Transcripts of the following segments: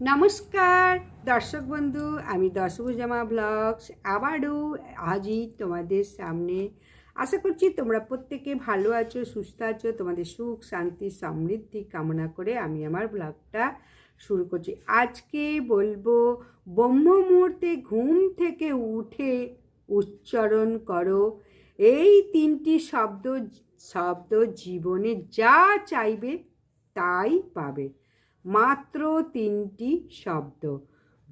নমস্কার, দর্শক বন্ধু, আমি দশভুজামা ব্লগস আবারও আজই তোমাদের সামনে। আশা করছি তোমরা প্রত্যেকে ভালো আছো, সুস্থ আছো, তোমাদের সুখ, শান্তি, সমৃদ্ধি কামনা করে আমি আমার ব্লগটা শুরু করছি। আজকে বলব, ব্রহ্ম মুহূর্তে ঘুম থেকে উঠে উচ্চারণ করো। এই তিনটি শব্দ শব্দ জীবনে যা চাইবে তাই পাবে। মাত্র তিনটি শব্দ।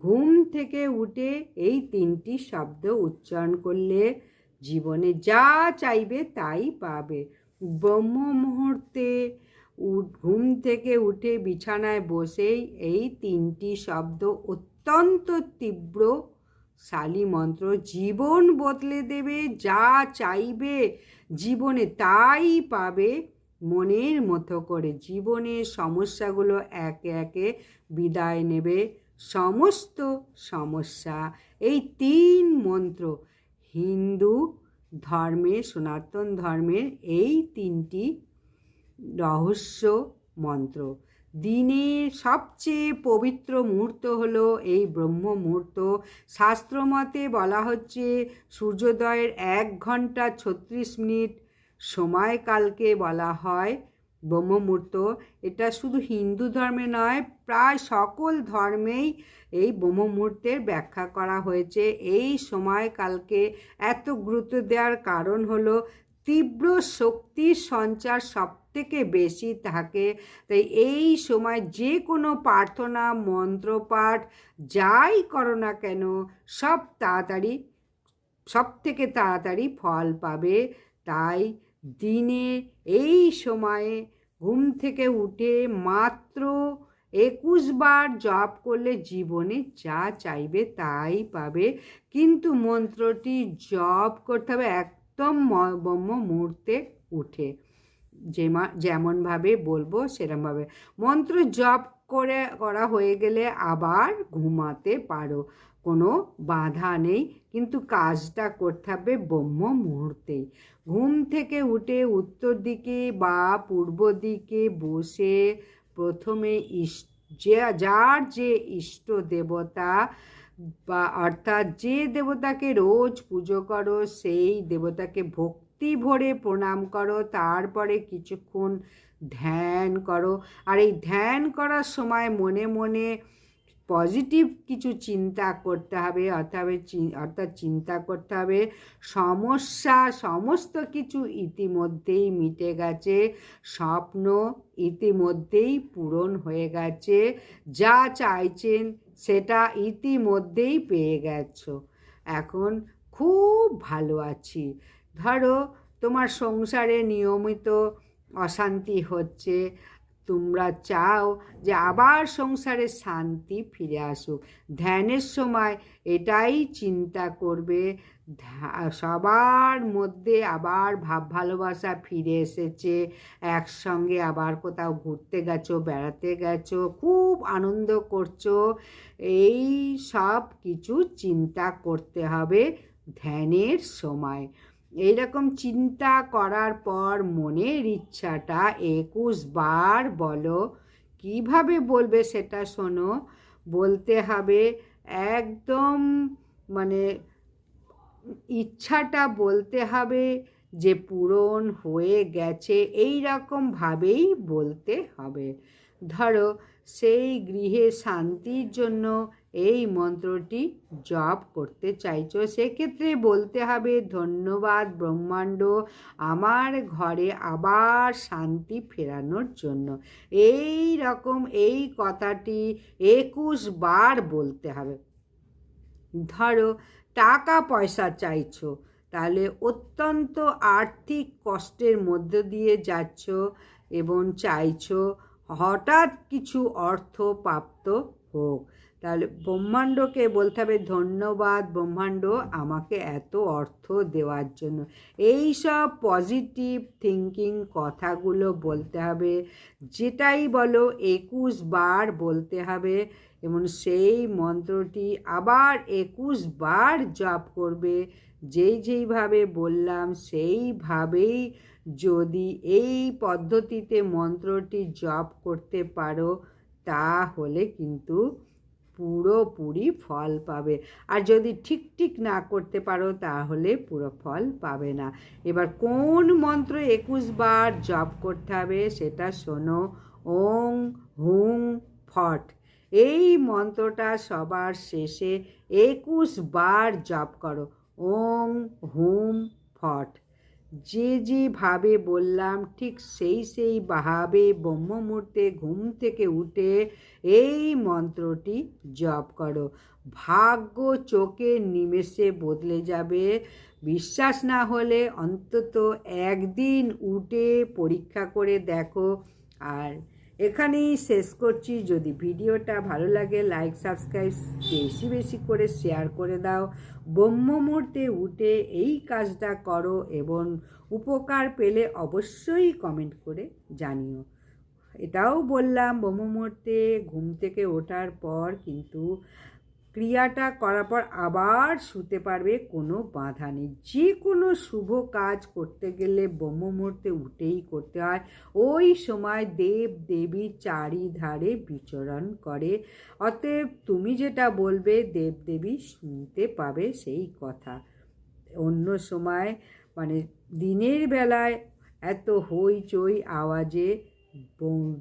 ঘুম থেকে উঠে এই তিনটি শব্দ উচ্চারণ করলে জীবনে যা চাইবে তাই পাবে। ব্রহ্ম মুহূর্তে ঘুম থেকে উঠে বিছানায় বসেই এই তিনটি শব্দ অত্যন্ত তীব্র, শালী মন্ত্র জীবন বদলে দেবে, যা চাইবে জীবনে তাই পাবে। মনের মতো করে জীবনের সমস্যাগুলো একে একে বিদায় নেবে। সমস্ত সমস্যা, এই তিন মন্ত্র হিন্দু ধর্মে, সনাতন ধর্মের এই তিনটি রহস্য মন্ত্র। দিনের সবচেয়ে পবিত্র মুহূর্ত হলো এই ব্রহ্ম মুহূর্ত। শাস্ত্রমতে বলা হচ্ছে, সূর্যোদয়ের এক ঘণ্টা ছত্রিশ মিনিট সময়কালকে বলা হয় ব্রহ্মমূর্ত। এটা শুধু হিন্দু ধর্মে নয়, প্রায় সকল ধর্মেই এই ব্রহ্মমূর্তের ব্যাখ্যা করা হয়েছে। এই সময়কালকে এত গুরুত্ব দেওয়ার কারণ হলো তীব্র শক্তির সঞ্চার সব থেকে বেশি থাকে। তাই এই সময় যে কোনো প্রার্থনা, মন্ত্রপাঠ, যাই করো না কেন, সব তাড়াতাড়ি সব থেকে তাড়াতাড়ি ফল পাবে। তাই দিনে এই সময়ে ঘুম থেকে উঠে মাত্র একুশ বার জপ করলে জীবনে যা চাইবে তাই পাবে। কিন্তু মন্ত্রটি জপ করতে হবে একদম ব্রহ্ম মুহূর্তে উঠে। যেমা যেমনভাবে বলব সেরমভাবে। মন্ত্র জপ করে, করা হয়ে গেলে আবার ঘুমাতে পারো। কোনো বাধা নেই, কিন্তু কাজটা করতে হবে ব্রহ্ম মুহূর্তেই। ঘুম থেকে উঠে উত্তর দিকে বা পূর্ব দিকে বসে প্রথমে যার যে ইষ্ট দেবতা বা অর্থাৎ যে দেবতাকে রোজ পুজো করো, সেই দেবতাকে ভক্তি ভরে প্রণাম করো, তারপরে কিছুক্ষণ ধ্যান করো। আর এই ধ্যান করার সময় মনে মনে পজিটিভ কিছু চিন্তা করতে হবে, অর্থাৎ অর্থাৎ চিন্তা করতে হবে, সমস্যা, সমস্ত কিছু ইতিমধ্যেই মিটে গেছে, স্বপ্ন ইতিমধ্যেই পূরণ হয়ে গেছে, যা চাইছেন সেটা ইতিমধ্যেই পেয়ে গেছো। এখন খুব ভালো আছি। ধরো, তোমার সংসারে নিয়মিত অশান্তি হচ্ছে, তোমরা চাও যে আবার সংসারে শান্তি ফিরে আসুক। ধ্যানের সময় এটাই চিন্তা করবে সবার মধ্যে আবার ভাব ভালোবাসা ফিরে এসেছে, একসঙ্গে আবার কোথাও ঘুরতে গেছো, বেড়াতে গেছো, খুব আনন্দ করছ, এই সব কিছু চিন্তা করতে হবে ধ্যানের সময়। এইরকম চিন্তা করার পর মনের ইচ্ছাটা একুশ বার বলো, কীভাবে বলবে সেটা শোনো। বলতে হবে একদম মানে ইচ্ছাটা বলতে হবে যে পূরণ হয়ে গেছে এই রকমভাবেই বলতে হবে। ধরো সেই গৃহে শান্তির জন্য এই মন্ত্রটি জপ করতে চাইছো, সেক্ষেত্রে বলতে হবে, ধন্যবাদ ব্রহ্মাণ্ড আমার ঘরে আবার শান্তি ফেরানোর জন্য। এই রকম এই কথাটি একুশ বার বলতে হবে। ধরো, টাকা পয়সা চাইছো, তাহলে অত্যন্ত আর্থিক কষ্টের মধ্য দিয়ে যাচ্ছ এবং চাইছো, হঠাৎ কিছু অর্থ প্রাপ্ত হোক। তাহলে ব্রহ্মাণ্ডকে বলতে হবে ধন্যবাদ ব্রহ্মাণ্ড আমাকে এত অর্থ দেওয়ার জন্য। এই সব পজিটিভ থিঙ্কিং কথাগুলো বলতে হবে। যেটাই বলো, একুশ বার বলতে হবে। এবং সেই মন্ত্রটি আবার একুশ বার জপ করবে। যেই যেইভাবে বললাম, সেইভাবেই যদি এই পদ্ধতিতে মন্ত্রটি জপ করতে পারো, তাহলে কিন্তু পুরোপুরি ফল পাবে। আর যদি ঠিক ঠিক না করতে পারো, তাহলে পুরো ফল পাবে না। এবার কোন মন্ত্র একুশ বার জপ করতে হবে, সেটা শোনো। ওং হুং ফট। এই মন্ত্রটা সবার শেষে একুশ বার জপ করো। ওং হুম ফট। যে যেভাবে বললাম, ঠিক সেই সেই ভাবে ব্রহ্ম মুহূর্তে ঘুম থেকে উঠে এই মন্ত্রটি জপ করো। ভাগ্য চোখে নিমেষে বদলে যাবে। বিশ্বাস না হলে অন্তত একদিন উঠে পরীক্ষা করে দেখো। আর এখানেই শেষ করছি। যদি ভিডিওটা ভালো লাগে লাইক সাবস্ক্রাইব বেশি বেশি করে শেয়ার করে দাও। ব্রহ্ম মুহূর্তে উঠে এই কাজটা করো এবং উপকার পেলে অবশ্যই কমেন্ট করে জানিও। এটাও বললাম ব্রহ্ম মুহূর্তে ঘুম থেকে ওঠার পর কিন্তু ক্রিয়াটা করার পর আবার শুতে পারবে কোনো বাধা নেই। যে কোনো শুভ কাজ করতে গেলে ব্রহ্ম মুহূর্তে উঠেই করতে হয়। ওই সময় দেব দেবী চারিধারে বিচরণ করে। অতএব তুমি যেটা বলবে দেব দেবী শুনতে পাবে সেই কথা। অন্য সময় মানে দিনের বেলায় এত হইচই আওয়াজে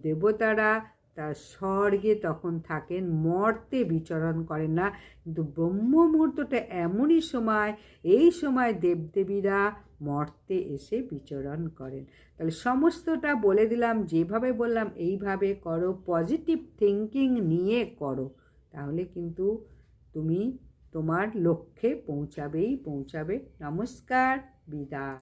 দেবতারা তার স্বর্গে তখন থাকেন, মর্তে বিচরণ করেন না। কিন্তু ব্রহ্ম মুহূর্তটা এমনই সময়, এই সময় দেবদেবীরা মর্তে এসে বিচরণ করেন। তাহলে সমস্তটা বলে দিলাম, যেভাবে বললাম, এইভাবে করো পজিটিভ থিঙ্কিং নিয়ে করো। তাহলে কিন্তু তুমি তোমার লক্ষ্যে পৌঁছাবেই, পৌঁছাবে। নমস্কার, বিদায়।